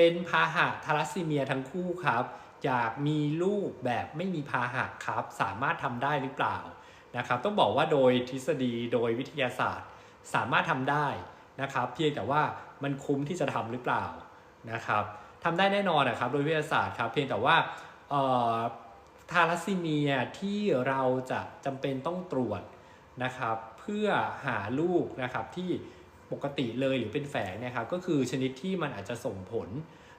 เป็นพาหะทาลัสซีเมียทั้งคู่ครับอยากมีลูกแบบไม่มีพาหะครับ สามารถทำได้หรือเปล่านะครับต้องบอกว่าโดยทฤษฎีโดยวิทยาศาสตร์ สามารถทำได้นะครับ เพียงแต่ว่ามันคุ้มที่จะทำหรือเปล่านะครับทำได้แน่นอนนะครับโดยวิทยาศาสตร์ครับ เพียงแต่ว่าทาลัสซีเมียที่เราจะจำเป็นต้องตรวจนะครับ เพื่อหาลูกนะครับที่ ปกติเลยหรือเป็นแฝงนะครับก็คือชนิดที่มันอาจจะส่งผล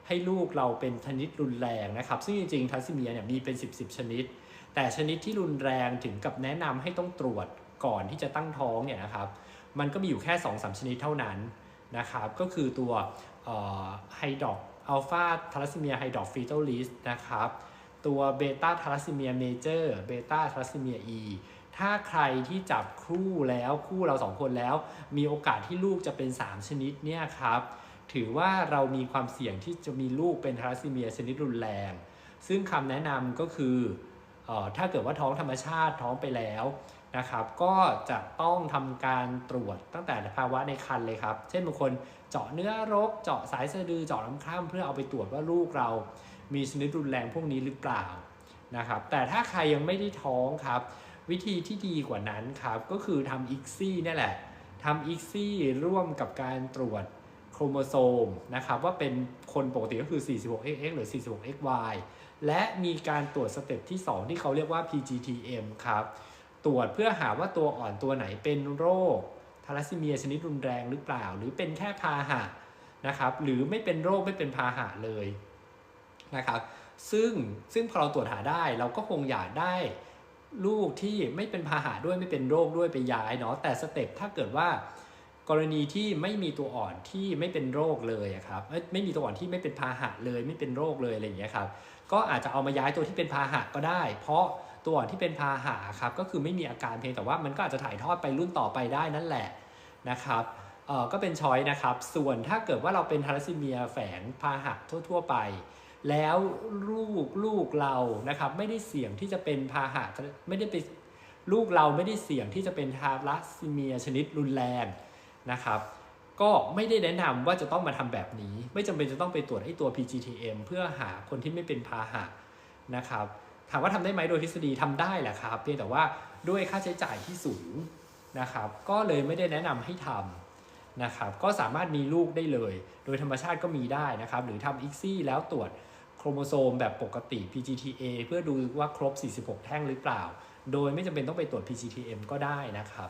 ให้ลูกเราเป็นชนิดรุนแรงนะครับ ซึ่งจริงๆทาลัสซีเมียเนี่ยมีเป็น 10บสชนิด แต่ชนิดที่รุนแรงถึงกับแนะนำให้ต้องตรวจก่อนที่จะตั้งท้องเนี่ยนะครับ มันก็มีอยู่แค่2อสชนิดเท่านั้นนะครับ ก็คือตัวไฮดรอกอัลฟาทาลัสซีเมียไฮดรอกฟีโตลิสนะครับ ตัวเบต้าทาลัสซีเมียเมเจอร์เบต้าทาลัสซีเมียอีถ้าใครที่จับคู่แล้วคู่เราสองคนแล้ว มีโอกาสที่ลูกจะเป็น 3 ชนิดเนี่ยครับถือว่าเรามีความเสี่ยงที่จะมีลูกเป็นทาลัสซีเมียชนิดรุนแรง ซึ่งคำแนะนำก็คือออถ้าเกิดว่าท้องธรรมชาติท้องไปแล้วนะครับ ก็จะต้องทำการตรวจตั้งแต่ภาวะในครรภ์เลยครับ เช่นบางคนเจาะเนื้อรก เจาะสายสะดือเจาะลำคร่ำเพื่อเอาไปตรวจว่าลูกเรา มีชนิดรุนแรงพวกนี้หรือเปล่านะครับแต่ถ้าใครยังไม่ได้ท้องครับ วิธีที่ดีกว่านั้นครับก็คือทำอีกซี่นี่แหละทำอีกซี่ร่วมกับการตรวจโครโมโซมนะครับว่าเป็นคนปกติก็คือ 46XX หรือ 46XY และมีการตรวจสเต็ปที่ 2 ที่เขาเรียกว่า PGTM ครับ ตรวจเพื่อหาว่าตัวอ่อนตัวไหนเป็นโรคทาลัสซีเมียชนิดรุนแรงหรือเปล่า หรือเป็นแค่พาหะนะครับหรือไม่เป็นโรคไม่เป็นพาหะเลย นะครับซึ่งซึ่งพอเราตรวจหาได้เราก็คงอยากได้ลูกที่ไม่เป็นพาหะด้วยไม่เป็นโรคด้วยไปย้ายเนาะแต่สเต็ปถ้าเกิดว่ากรณีที่ไม่มีตัวอ่อนที่ไม่เป็นโรคเลยครับไม่มีตัวอ่อนที่ไม่เป็นพาหะเลยไม่เป็นโรคเลยอะไรอย่างเงี้ยครับก็อาจจะเอามาย้ายตัวที่เป็นพาหะก็ได้ เพราะตัวอ่อนที่เป็นพาหะครับก็คือไม่มีอาการเพียงแต่ว่ามันก็อาจจะถ่ายทอดไปรุ่นต่อไปได้นั่นแหละนะครับเออก็เป็นช้อยนะครับส่วนถ้าเกิดว่าเราเป็นทาลัสซีเมียแฝงพาหะทั่ว ๆ ไป แล้วลูกลูกเรานะครับไม่ได้เสี่ยงที่จะเป็นพาหะไม่ได้ไปลูกเราไม่ได้เสี่ยงที่จะเป็นทาลัสซีเมียชนิดรุนแรงนะครับก็ไม่ได้แนะนำว่าจะต้องมาทำแบบนี้ ไม่จำเป็นจะต้องไปตรวจไอ้ตัว PGTM เพื่อหาคนที่ไม่เป็นพาหะนะครับถามว่าทำได้ไหมโดยทฤษฎีทำได้แหละครับ เพียงแต่ว่าด้วยค่าใช้จ่ายที่สูงนะครับ ก็เลยไม่ได้แนะนำให้ทำ นะครับก็สามารถมีลูกได้เลย โดยธรรมชาติก็มีได้นะครับ หรือทำอีกซี่แล้วตรวจโครโมโซมแบบปกติ PGTA เพื่อดูว่าครบ 46 แท่งหรือเปล่า โดยไม่จำเป็นต้องไปตรวจ PGTM ก็ได้นะครับ